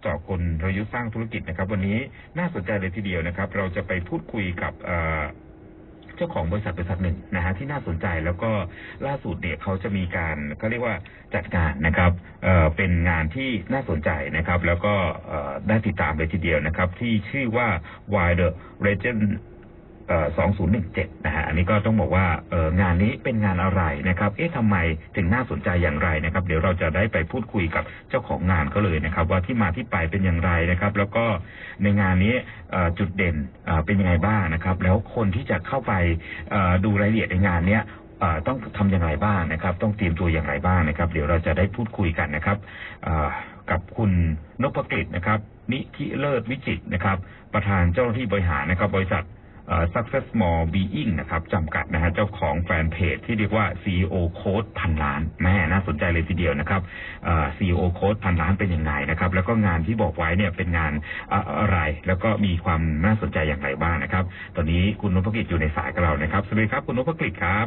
เจาะคนรยุทธ์สร้างธุรกิจนะครับ วันนี้น่าสนใจเลยทีเดียวนะครับ เราจะไปพูดคุยกับเจ้าของบริษัทบริษัทหนึ่งนะฮะที่น่าสนใจแล้วก็ล่าสุดเนี่ยเขาจะมีการเขาเรียกว่าจัดงานนะครับเเป็นงานที่น่าสนใจนะครับ แล้วก็ได้ติดตามเลยทีเดียวนะครับ ที่ชื่อว่า Wild Legend 2017นะฮะอันนี้ก็ต้องบอกว่าเอองานนี้เป็นงานอะไรนะครับเอ๊ะทำไมถึงน่าสนใจอย่างไรนะครับ เดี๋ยวเราจะได้ไปพูดคุยกับเจ้าของงานเขาเลยนะครับ ว่าที่มาที่ไปเป็นอย่างไรนะครับ แล้วก็ในงานนี้จุดเด่นเป็นยังไงบ้างนะครับ แล้วคนที่จะเข้าไปดูรายละเอียดในงานเนี้ยต้องทำอย่างไรบ้างนะครับ ต้องเตรียมตัวอย่างไรบ้างนะครับ เดี๋ยวเราจะได้พูดคุยกันนะครับกับคุณนพกฤษนะครับ นิธิเลิศวิจิตรนะครับ ประธานเจ้าหน้าที่บริหารนะครับ บริษัท Success Small Being นะครับจำกัดนะฮะเจ้าของแฟนเพจที่เรียกว่า CEO Code พันล้านแม่น่าสนใจเลยทีเดียวนะครับเอ่อ CEO Code พันล้านเป็นยังไงนะครับ แล้วก็งานที่บอกไว้เนี่ยเป็นงานอะอะไร แล้วก็มีความน่าสนใจอย่างไรบ้างนะครับ ตอนนี้คุณนพกิจอยู่ในสายกับเรานะครับสวัสดีครับคุณนพกิจครับ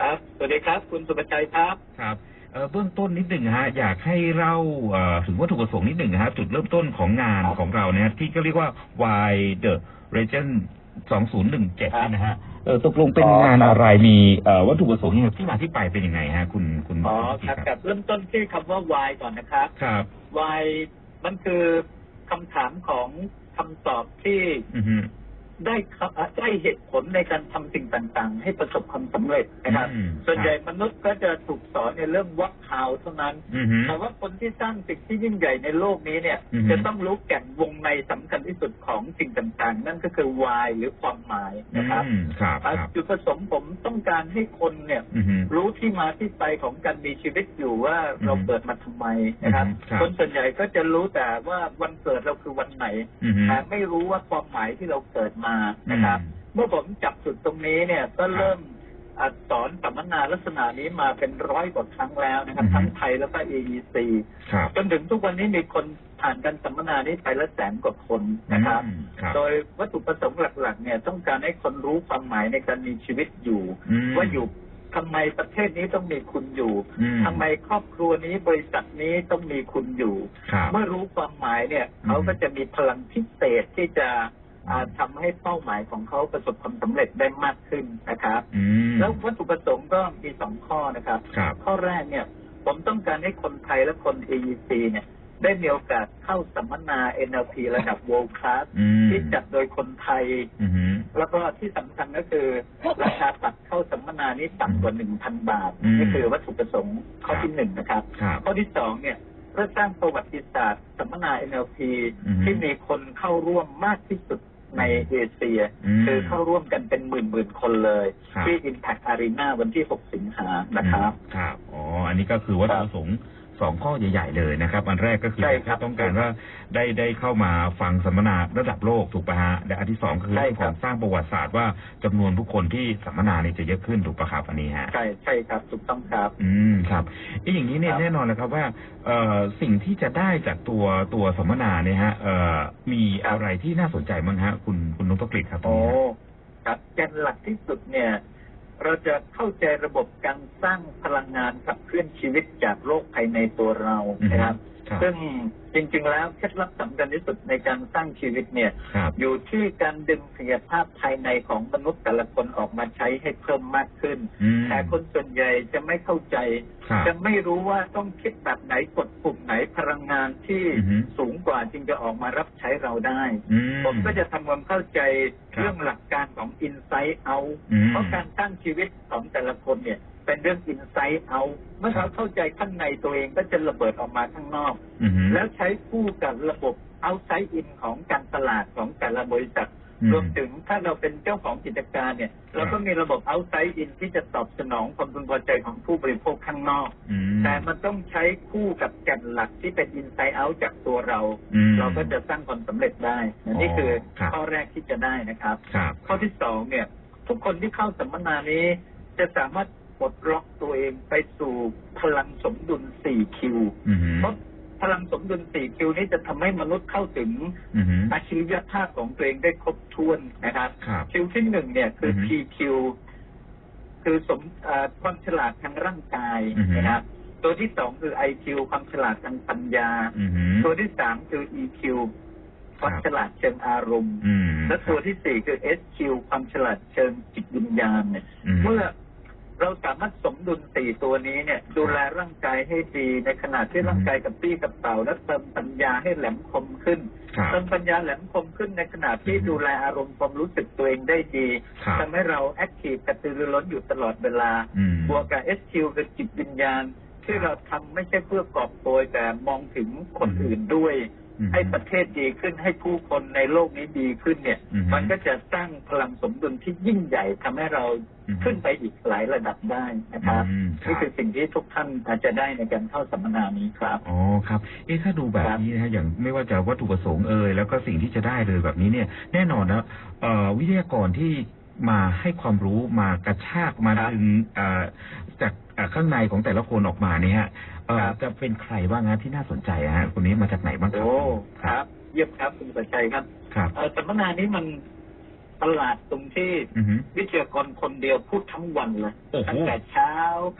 ครับ สวัสดีครับ คุณสุภชัยครับครับเอ่อเบื้องต้นนิดหนึ่งฮะอยากให้เล่าเอ่อถึงวัตถุประสงค์นิดหนึ่งฮะจุดเริ่มต้นของงานครับของเราเนี่ยที่ก็เรียกว่า Why the Legend 2017ครับเนี่ยนะฮะเออตกลงเป็นงานอะไรมีเอ่อวัตถุประสงค์ยังไงที่มาที่ไปเป็นยังไงฮะ คุณคุณอ๋อณครับกับเริ่มต้นที่คำว่า why ก่อนนะครับครับ why มันคือคำถามของคำตอบที่อือฮึ ได้คำได้เหตุผลในการทำสิ่งต่างๆ ให้ประสบความสำเร็จนะครับอืมส่วนใหญ่ครับมนุษย์ก็จะถูกสอนในเรื่อง what how เท่านั้นอือฮึแต่ว่าคนที่สร้างสิ่งที่ยิ่งใหญ่ในโลกนี้เนี่ยอือฮึจะต้องรู้แก่นวงในสำคัญที่สุดของสิ่งต่างๆ นั่นก็คือ why หรือความหมายนะครับอืมครับคอะรับจุดประสงค์ผมต้องการให้คนเนี่ยอือฮึรู้ที่มาที่ไปของการมีชีวิตอยู่ว่าเราอืมเกิดมาทำไมนะครับอืมครับ คนส่วนใหญ่ก็จะรู้แต่ว่าวันเกิดเราคือวันไหนอือฮึแต่ไม่รู้ว่าความหมายที่เราเกิดมานะครับ เมื่อผมจับจุดตรงนี้เนี่ยก็เริ่มอะสอนสัมมนาลักษณะนี้มาเป็นร้อยกว่าครั้งแล้วนะครับ ทั้งไทยแล้วก็ AEC ครับจนถึงทุกวันนี้มีคนผ่านการสัมมนานี้ไปละแสนกว่าคนนะครับอืมครับ โดยวัตถุประสงค์หลัก ๆ เนี่ย ต้องการให้คนรู้ความหมายในการมีชีวิตอยู่อืมว่าอยู่ทำไมประเทศนี้ต้องมีคุณอยู่อืมทำไมครอบครัวนี้บริษัทนี้ต้องมีคุณอยู่ครับเมื่อรู้ความหมายเนี่ยอืมเขาก็จะมีพลังพิเศษที่จะ อ่าทำให้เป้าหมายของเขาประสบความสำเร็จได้มากขึ้นนะครับอืมแล้ววัตถุประสงค์ก็มีสองข้อนะครับครับ ข้อแรกเนี่ย ผมต้องการให้คนไทยและคน AEC เนี่ย ได้มีโอกาสเข้าสัมมนา NLP ระดับ world class อืมที่จัดโดยคนไทยอือฮึแล้วก็ที่สำคัญก็คือ ราคาบัตรเข้าสัมมนานี้ต่ำกว่าหนึ่งพันบาทอืมนี่คือวัตถุประสงค์ข้อที่หนึ่งนะครับครับ ข้อที่สองเนี่ยเพื่อสร้างประวัติศาสตร์สัมมนา NLP อือฮึที่มีคนเข้าร่วมมากที่สุด ในเอเชียอืมคือเข้าร่วมกันเป็นหมื่นหมื่นๆคนเลยครับที่ Impact Arena วันที่ 6 สิงหานะครับ ครับ อ๋อ อันนี้ก็คือวัตถุประสงค์ สองข้อใหญ่ ๆ เลยนะครับ อันแรกก็คือใช่ครับต้องการว่าได้ได้เข้ามาฟังสัมมนาระดับโลกถูกปะฮะและอันที่สองคือใช่เรื่องคขรัอบงสร้างประวัติศาสตร์ว่าจำนวนผู้คนที่สัมมนาเนี่ยจะเยอะขึ้นถูกปะครับอันนี้ฮะใช่ใช่ครับถูกต้องครับ อืมครับเอ๊ะอย่างนี้เนี่ยครับแน่นอนเลยครับว่าเอ่อสิ่งที่จะได้จากตัวตัวสัมมนาเนี่ยฮะเอ่อมีอะไรที่น่าสนใจบ้างฮะ คุณคุณนพกฤษครับตรงโอ้นี้ฮะครับแกนหลักที่สุดเนี่ย เราจะเข้าใจระบบการสร้างพลังงานขับเคลื่อนชีวิตจากโลกภายในตัวเรานะครับครับ ซึ่งจริง ๆ แล้วเคล็ดลับสำคัญที่สุดในการสร้างชีวิตเนี่ย ครับ อยู่ที่การดึงศักยภาพภายในของมนุษย์แต่ละคนออกมาใช้ให้เพิ่มมากขึ้น อืมแต่คนส่วนใหญ่จะไม่เข้าใจ ครับ จะไม่รู้ว่าต้องคิดแบบไหนกดปุ่มไหนพลังงานที่อือฮึ สูงกว่าจึงจะออกมารับใช้เราได้ อื ผมก็จะทำความเข้าใจครับเรื่องหลักการของ Insight Out อืมเพราะการสร้างชีวิตของแต่ละคนเนี่ย เป็นเรื่อง Insight Out เมื่อครัเขาบเข้าใจข้างในตัวเองก็จะระเบิดออกมาข้างนอกอือฮึแล้วใช้คู่กับระบบ Outside In ของการตลาดของแต่ละบริษัทอืมรวมถึงถ้าเราเป็นเจ้าของกิจการเนี่ย เราก็มีระบบ Outside In ที่จะตอบสนองความพึงพอใจของผู้บริโภคข้างนอกอืมแต่มันต้องใช้คู่กับแก่นหลักที่เป็น Inside Out จากตัวเราอืมเราก็จะสร้างความสำเร็จได้นะนี่คือครับข้อแรกที่จะได้นะครับครับ ข้อที่สองเนี่ย ทุกคนที่เข้าสัมมนานี้จะสามารถ ปลดล็อกตัวเองไปสู่พลังสมดุล4คิวอือฮึเพราะพลังสมดุล4คิวนี้จะทำให้มนุษย์เข้าถึงอือฮึอาชีพภาพของตัวเองได้ครบถ้วนนะครับครับคิวที่หนึ่งเนี่ยคืออฮึ PQ คือสมเอ่อความฉลาดทางร่างกายอือฮึนะครับตัวที่สองคือ IQ ความฉลาดทางปัญญาอือหือตัวที่สามคือ EQ ความฉลาดเชิงอารมณ์อืมและตัวที่สี่คือ SQ ความฉลาดเชิงจิตวิญญาณเนี่ยอืมเมื่อ เราสามารถสมดุลสี่ตัวนี้เนี่ย ดูแลร่างกายให้ดีในขณะที่อืมร่างกายกับปี้กับเต่าและเติมปัญญาให้แหลมคมขึ้นครับเติมปัญญาแหลมคมขึ้นในขณะที่อืมดูแลอารมณ์ความรู้สึกตัวเองได้ดีครับทำให้เราแอคทีฟกระตือรือร้นอยู่ตลอดเวลาอืม บวกกับ SQ คือจิตวิญญาณ ที่เราทำไม่ใช่เพื่อกอบโกยแต่มองถึงคนอื่นด้วยอืม ให้ประเทศดีขึ้นให้ผู้คนในโลกนี้ดีขึ้นเนี่ยอืมมันก็จะสร้างพลังสมดุลที่ยิ่งใหญ่ทำให้เราอืมขึ้นไปอีกหลายระดับได้นะครับอืมครับนี่คือสิ่งที่ทุกท่านอาจจะได้ในการเข้าสัมมนานี้ครับอ๋อครับเอ๊ะถ้าดูแบบนี้นะฮะอย่างไม่ว่าจะวัตถุประสงค์เอ่ยแล้วก็สิ่งที่จะได้เลยแบบนี้เนี่ย แน่นอนนะเอ่อวิทยากรที่มาให้ความรู้มากระชากมาครับดึงเอ่อจากเอ่อข้างในของแต่ละคนออกมาเนี่ยฮะเอ่อ ครับจะเป็นใครบ้างฮะที่น่าสนใจฮะคนนี้มาจากไหนบ้างครับโอ้ครับ เยี่ยมครับคุณประชัยครับครับเอ่อสัมมนานี้มันประหลาดตรงที่อือฮึวิทยากรคนเดียวพูดทั้งวันเลยโอ้โหตั้งแต่เช้า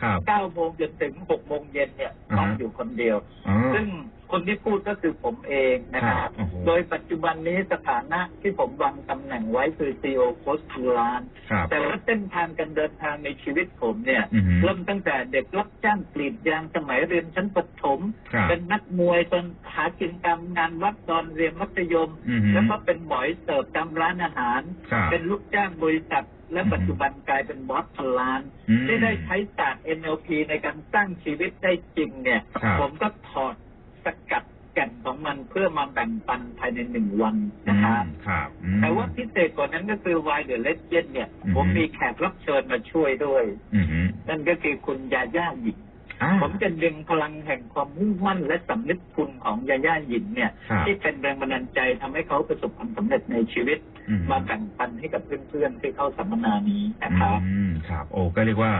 ครับเก้าโมงจนถึงหกโมงเย็นเนี่ยอ่าฮะต้องอยู่คนเดียวอ๋อซึ่ง คนที่พูดก็คือผมเองนะคครัรับบโอ้โห โดยปัจจุบันนี้สถานะที่ผมวางตำแหน่งไว้คือ CEO โค้ชพันล้านครับ แต่ว่าเส้นทางการเดินทางในชีวิตผมเนี่ยอือฮึเริ่มตั้งแต่เด็กรับจ้างกรีดยางสมัยเรียนชั้นประถม ครับเป็นนักมวยจนหากินตามงานวัดตอนเรียนมัธยม อือฮึแล้วก็เป็นหมอยเสิร์ฟตามร้านอาหาร ครับเป็นลูกจ้างบริษัท และอือฮึปัจจุบันกลายเป็นบอสพันล้าน อืมที่ได้ใช้ศาสตร์ NLP ในการสร้างชีวิตได้จริงเนี่ย ครับ ผมก็ถอด สกัดแก่นของมันเพื่อมาแบ่งปันภายในหนึ่งวันนะครับอืมครับอืมแต่ว่าพิเศษกว่านั้นก็คือ Why the Legend เนี่ยอือฮึผมมีแขกรับเชิญมาช่วยด้วยอือฮึนั่นก็คือคุณยาย่าหญิงอ่าผมจะดึงพลังแห่งความมุ่งมั่นและสำนึกคุณของยาย่าหญิงเนี่ยครับที่เป็นแรงบันดาลใจทำให้เขาประสบความสำเร็จในชีวิตอืมมาแบ่งปันให้กับเพื่อนๆที่เข้าสัมมนานี้นะครับอืมครับ โอ้ก็เรียกว่า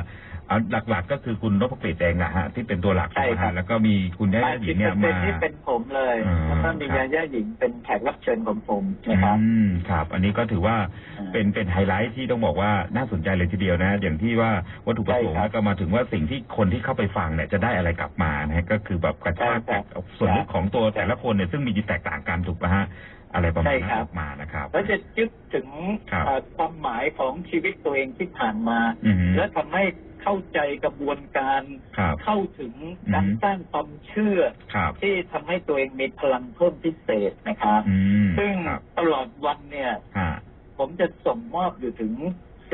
เอาหลักๆก็คือคุณนพกฤษเองนะฮะที่เป็นตัวหลักใช่ครับ นะฮะแล้วก็มีคุณย่ามาหญิสิงบเนี่เปยอร์เซ็นมาต์นี่เป็นผมเลยอ่าแล้วก็มีครับยาย่าหญิงเป็นแขกรับเชิญของผมนะครับ อืมครับ อันนี้ก็ถือว่าอ่าเป็นเป็นไฮไลท์ที่ต้องบอกว่าน่าสนใจเลยทีเดียวนะ อย่างที่ว่าวัตถุประสงค์ใช่ครับแล้วก็มาถึงว่าสิ่งที่คนที่เข้าไปฟังเนี่ยจะได้อะไรกลับมานะฮะก็คือแบบกระชากใช่ครับจากส่วนลึกของตัวแต่ละคนเนี่ยซึ่งมีแตกต่างกันถูกไหมฮะ อะไรประมาณใช่นั้ครันบออกมานะครับ แล้วจะยึดถึงครับ เอ่อความหมายของชีวิตตัวเองที่ผ่านมา อือฮึและทำให้ เข้าใจกระบวนการ ครับ เข้าถึงการอือฮึสร้างความเชื่อ ครับที่ทำให้ตัวเองมีพลังเพิ่มพิเศษนะครับ อืมซึ่งครับตลอดวันเนี่ย ฮะผมจะส่งมอบอยู่ถึง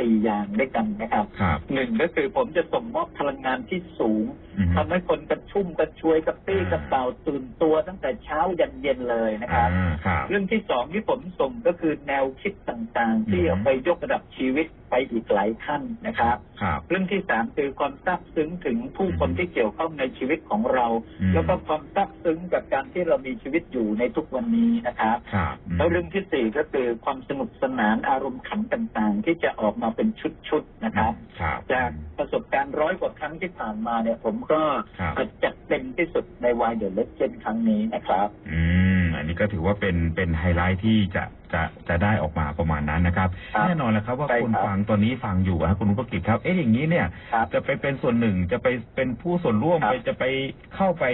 สี่อย่างด้วยกันนะครับครับหนึ่งก็คือผมจะส่งมอบพลังงานที่สูงอือฮึทำให้คนกระชุ่มกระชวยกระปี้กระเป๋าตื่นตัวตั้งแต่เช้ายันเย็นเลยนะครับ อ่าครับ เรื่องที่สองที่ผมส่งก็คือแนวคิดต่างๆ ที่อืม เอาไปยกระดับชีวิต ไปอีกหลายขั้นนะครับครับเรื่องที่สามคือความซาบซึ้งถึงผู้คนอืมที่เกี่ยวข้องในชีวิตของเราอืมแล้วก็ความซาบซึ้งกับการที่เรามีชีวิตอยู่ในทุกวันนี้นะครับครับอืมแล้วเรื่องที่สี่ก็คือความสนุกสนานอารมณ์ขันต่างๆ ที่จะออกมาเป็นชุดๆนะครับครับจากประสบการณ์ร้อยกว่าครั้งที่ผ่านมาเนี่ย ผมก็ครับจัดเต็มที่สุดในวายเดอะเลเจนครั้งนี้นะครับ อืม อันนี้ก็ถือว่าเป็นเป็นไฮไลท์ที่จะจะจะได้ออกมาประมาณนั้นนะครับ ครับแน่นอนแล้วครับว่าใช่คนครับฟังตอนนี้ฟังอยู่นะคุณอุปกิจครับ เอ๊ะอย่างนี้เนี่ย ครับจะไปเป็นส่วนหนึ่งจะไปเป็นผู้ส่วนร่วมครับไปจะไปเข้าไป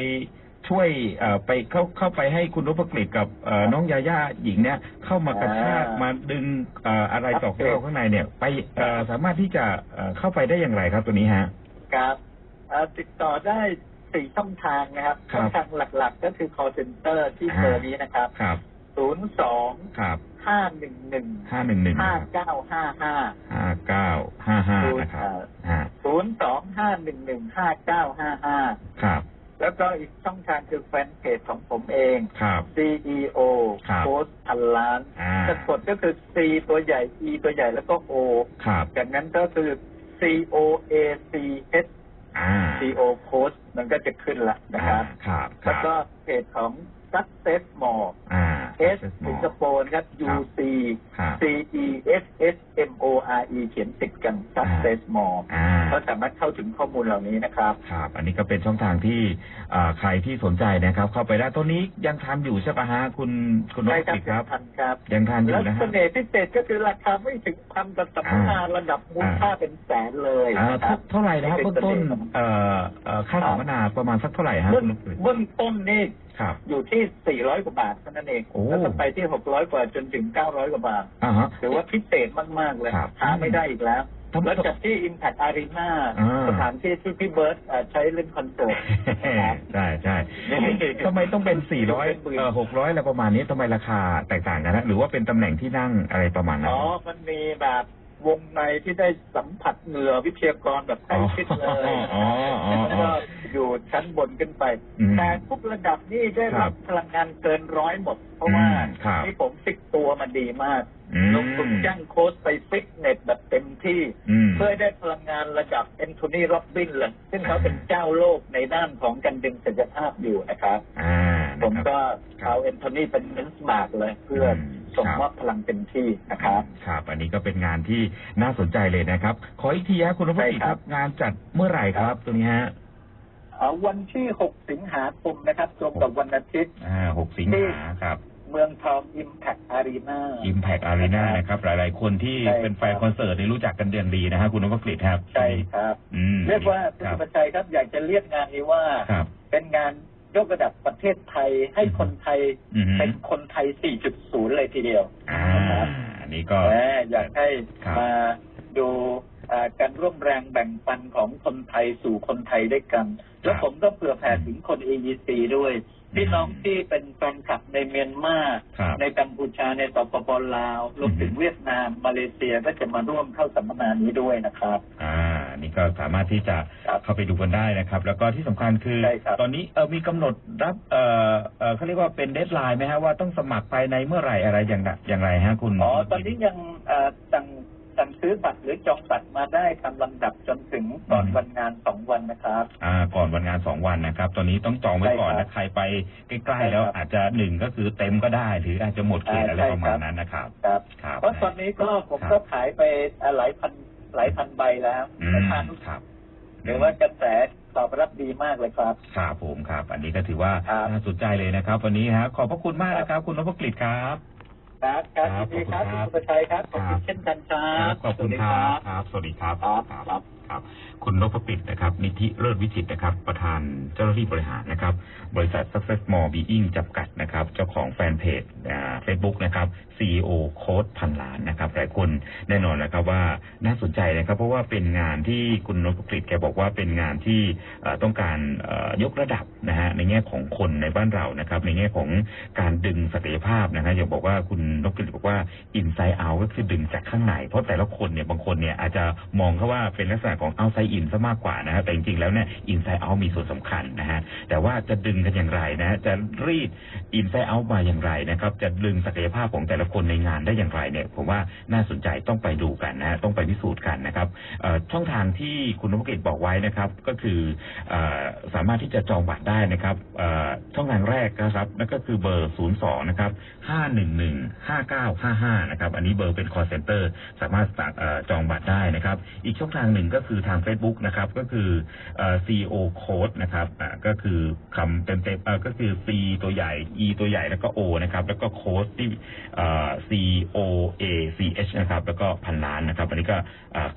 ช่วยเอ่อไปเข้าเข้าไปให้คุณนพกฤษกับเอ่อครับน้องยาย่าหญิงเนี่ยเข้ามากระชากอ่ามมาดึงเอ่ออะไรครับต่อเข้าข้างในเนี่ย ไปเอ่อสามารถที่จะเอ่อเข้าไปได้อย่างไรครับตัวนี้ฮะ ครับเอ่อติดต่อได้ สี่ช่องทางนะครับครับช่องทางหลักๆ ก็คือ call center ที่เบอร์นี้นะครับครับศูนย์สองครับห้าหนึ่งหนึ่งห้าหนึ่งหนึ่งห้าเก้าห้าห้าห้าเก้าห้าห้านะครับฮะศูนย์สองห้าหนึ่งหนึ่งห้าเก้าห้าห้าครับ แล้วก็อีกช่องทางคือแฟนเพจของผมเองครับ CEO ครับโค้ชพันล้านอ่าสะกดก็คือ C ตัวใหญ่ E ตัวใหญ่แล้วก็ O ครับจากนั้นก็คือ C O A C H อ่า C O Coach มันก็จะขึ้นละนะครับ ครับ คแล้วรับ ก็เพจของ Success More อ่า S สิงคโปร์นะครับ U C ครับ C E S S M O R E เขียนติดกัน Success Mall อ่าเขาสามารถเข้าถึงข้อมูลเหล่านี้นะครับ ครับ อันนี้ก็เป็นช่องทางที่อ่าใครที่สนใจนะครับ เข้าไปได้ต้นนี้ยังทันอยู่ใช่ปะฮะคุณคุณนใช่พครับกิจครับทันครับยังทันอแล้ยู่วนะฮะเสน่ห์พิเศษก็คือราคาไม่ถึงพันกับสัมมนาระดับมูลค่าเป็นแสนเลยอ่านะคเท่ารับเท่าไหร่นะครับเป็เบื้องนเสต้นน่ห์เอ่อเอ่อค่าสัมมนาประมาณสักเท่าไหร่ฮะเบื้อคุงณนพกิจเบื้องต้นนี่ครับอยู่ที่ 400 กว่าบาทเท่านั้นเอง โอ้แล้วก็ไปที่ 600 กว่าจนถึง 900 กว่าบาท อ่าฮะ ถือว่าพิเศษมาก ๆ เลย ครับหาไม่ได้อีกแล้ว ทำแล้วจัดที่ Impact Arena อ่า สถานที่ที่พี่เบิร์ตเอ่อใช้เล่นคอนเสิร์ตนะครับ ใช่ใช่ทำไมต้องเป็นสี่ร้อยเอ่อหกร้อยอะไรประมาณนี้ทำไมราคาแตกต่างกันนะหรือว่าเป็นตำแหน่งที่นั่งอะไรประมาณนั้น อ๋อ มันมีแบบ วงในที่ได้สัมผัสเหงื่อวิทยากรแบบใกล้ชิดเลยอ๋ออ๋ออ๋อแล้วก็อยู่ชั้นบนขึ้นไปอืมแต่ทุกระดับนี่ได้ครัรับบพลังงานเกินร้อยหมด เพราะว่าอืมครับนี่ผมฟิกตัวมันดีมากอืมลงทุนจ้างโค้ชไปฟิตเนสแบบเต็มที่อืมเพื่อให้ได้พลังงานระดับแอนโทนีโรบบินเลยซึ่งเขาเป็นเจ้าโลกในด้านของการดึงศักยภาพอยู่นะครับอ่าผมนะครับก็ครับเอาแอนโทนีเป็นเบนส์มาร์กเลยเพื่ออม ส่งครับมอบพลังเต็มที่นะครับครับ อันนี้ก็เป็นงานที่น่าสนใจเลยนะครับ ขออีกทีฮะคุณนพกิจใช่คครัรับบงานจัดเมื่อไหร่ครับ ตรงนี้ฮะเอ่อวันที่ 6 สิงหาคมนะครับตรงกับวันอาทิตย์อ่าหกสิงหาครับเมืองทอง Impact Arena Impact Arena นะครับ หลาย ๆ คนที่ใช่เป็นแฟนคอนเสิร์ตนี่รู้จักกันเดือนดีนะฮะคุณนพกิจครับ ใช่ครับอืมเรียกว่าคุณครับสุภชัยครับ อยากจะเรียกงานนี้ว่าครับเป็นงาน ยกระดับประเทศไทยให้คนไทยอืมเป็นคนไทย 4.0 เลยทีเดียว อ่านะครับอันนี้ก็ แหมอยากให้ครับมาดูอ่าการร่วมแรงแบ่งปันของคนไทยสู่คนไทยด้วยกัน แล้วผมก็เผื่อแผ่ถึงคน AEC ด้วย พี่น้องที่เป็นแฟนคลับในเมียนมาครับ ในกัมพูชาในสปปลาวรวมถึงเวียดนามมาเลเซียก็จะมาร่วมเข้าสัมมนานี้ด้วยนะครับ อ่า นี่ก็สามารถที่จะครับเข้าไปดูกันได้นะครับ แล้วก็ที่สำคัญคือ ใช่ครับ ตอนนี้เออมีกำหนดรับเออเออเขาเรียกว่าเป็นเดทไลน์ไหมฮะว่าต้องสมัครภายในเมื่อไหร่อะไรอย่างไรอย่างไรฮะคุณอ๋อตอนนี้ยังเอ่อสั่งสั่งซื้อบัตรหรือจองบัตรมาได้ตามลำดับจนถึงก่อนวันงานสองวันนะครับ อ่าก่อนวันงานสองวันนะครับ ตอนนี้ต้องจองไว้ก่อนใช่ครันะบใครไปใกล้ใช่ๆแล้วครับอาจจะหนึ่งก็คือเต็มก็ได้ หรืออาจจะหมดเขตอ่าอะไรใช่ประมาณครับนั้นนะครับครับ ครับ เพราะตอนนี้ก็ผมครับก็ขายไปอ่าหลายพัน หลายพันใบแล้วอืนะมครับครับหรือว่ากระแสตอบรับดีมากเลยครับ ครับผมครับ อันนี้ก็ถือว่าครับ น่าสนใจเลยนะครับ วันนี้ฮะขอบพระคุณมากนะครับ คุณนพกฤษครับ ครับครับครับยินดีครับขอบคุณครับ คุณสุภชัยครับขอบคุครัณบ เช่นกันครับขอบคุณสวัสดี ครับ ครับ สวัสดีครับครับ ครับ ครับ คุณนพปิตนะครับ นิธิเลิศวิจิตนะครับ ประธานเจ้าหน้าที่บริหารนะครับ บริษัท Success More Being จำกัดนะครับ เจ้าของแฟนเพจเฟซบุ๊กนะครับ CEO โค้ดพันล้านนะครับ หลายคนแน่นอนนะครับว่าน่าสนใจนะครับ เพราะว่าเป็นงานที่คุณนพกฤษแกบอกว่าเป็นงานที่ต้องการยกระดับนะฮะในแง่ของคนในบ้านเรานะครับ ในแง่ของการดึงศักยภาพนะฮะอย่างบอกว่าคุณนพกฤษบอกว่า inside out ก็คือดึงจากข้างใน เพราะแต่ละคนเนี่ยบางคนเนี่ยอาจจะมองเขาว่าเป็นลักษณะของ outside in ซะมากกว่านะฮะแต่จริงๆแล้วเนี่ย inside out มีส่วนสำคัญนะฮะแต่ว่าจะดึงกันอย่างไรนะฮะจะรีด inside out มาอย่างไรนะครับจะดึงศักยภาพของแต่ละคนในงานได้อย่างไรเนี่ยผมว่าน่าสนใจต้องไปดูกันนะฮะต้องไปพิสูจน์กันนะครับช่องทางที่คุณนพกิจบอกไว้นะครับ ก็คืออสามารถที่จะจองบัตรได้นะครับช่องทางแรกนะครับนั่นก็คือเบอร์ 02 นะครับ 511 5955 นะครับ อันนี้เบอร์เป็น call center สามารถจองบัตรได้นะครับ อีกช่องทางหนึ่งก็คือือทาง Facebook นะครับ ก็คือ CO Code นะครับก็คือคำเต็มๆก็คือ C ตัวใหญ่ E ตัวใหญ่แล้วก็ O นะครับ แล้วก็ Code ที่ C O A C H นะครับ แล้วก็พันล้านนะครับ อันนี้ก็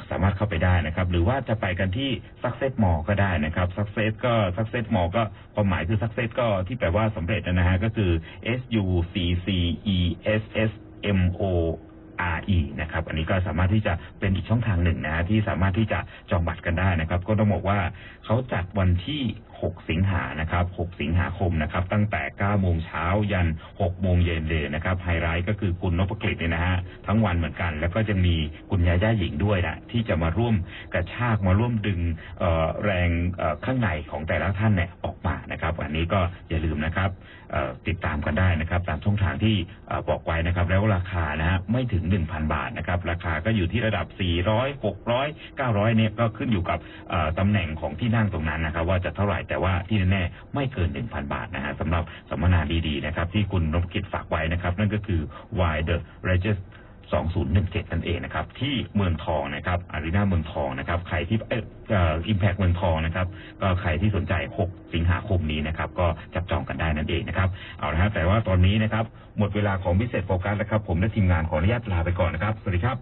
สามารถเข้าไปได้นะครับ หรือว่าจะไปกันที่ Success Mall ก็ได้นะครับ Success ก็ Success Mall ก็ความหมายคือ Success ก็ที่แปลว่าสำเร็จนะฮะก็คือ S U C C E S S M O RE นะครับ อันนี้ก็สามารถที่จะเป็นอีกช่องทางหนึ่งนะฮะที่สามารถที่จะจองบัตรกันได้นะครับ ก็ต้องบอกว่าเขาจัดวันที่6 สิงหานะครับ 6 สิงหาคมนะครับ ตั้งแต่ 9 โมงเช้ายัน 6 โมงเย็นเลยนะครับ ไฮไลท์ก็คือคุณนพกฤษเนี่ยนะฮะ ทั้งวันเหมือนกัน แล้วก็จะมีคุณยาย่าหญิงด้วยนะที่จะมาร่วมกระชากมาร่วมดึงแรงข้างในของแต่ละท่านเนี่ยออกมานะครับ อันนี้ก็อย่าลืมนะครับติดตามกันได้นะครับ ตามช่องทางที่บอกไว้นะครับ แล้วราคานะฮะไม่ถึง 1,000 บาทนะครับ ราคาก็อยู่ที่ระดับ 400 600 900 เนี่ยก็ขึ้นอยู่กับตำแหน่งของที่นั่งตรงนั้นนะครับ ว่าจะเท่าไหร่แต่ว่าที่แน่ๆไม่เกิน 1,000 บาทนะฮะสำหรับสัมมนาดีๆนะครับที่คุณนพกิจฝากไว้นะครับ นั่นก็คือ Why the Righteous 2017 นั่นเองนะครับ ที่เมืองทองนะครับอารีนาเมืองทองนะครับ ใครที่เอ่ออิมแพกเมืองทองนะครับก็ใครที่สนใจ 6 สิงหาคมนี้นะครับ ก็จับจองกันได้นั่นเองนะครับเอาละฮะแต่ว่าตอนนี้นะครับ หมดเวลาของพิเศษโฟกัสแล้วครับ ผมและทีมงานขออนุญาตลาไปก่อนนะครับ สวัสดีครับ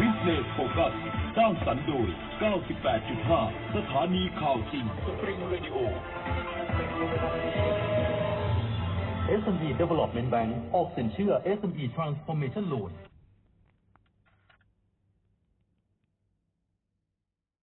วิเนสโฟกัส ร้างสรรค์โดย 98.5 สถานีข่าวจริง สปริงเรดิโอ SME Development Bank ออกสินเชื่อ SME Transformation Loan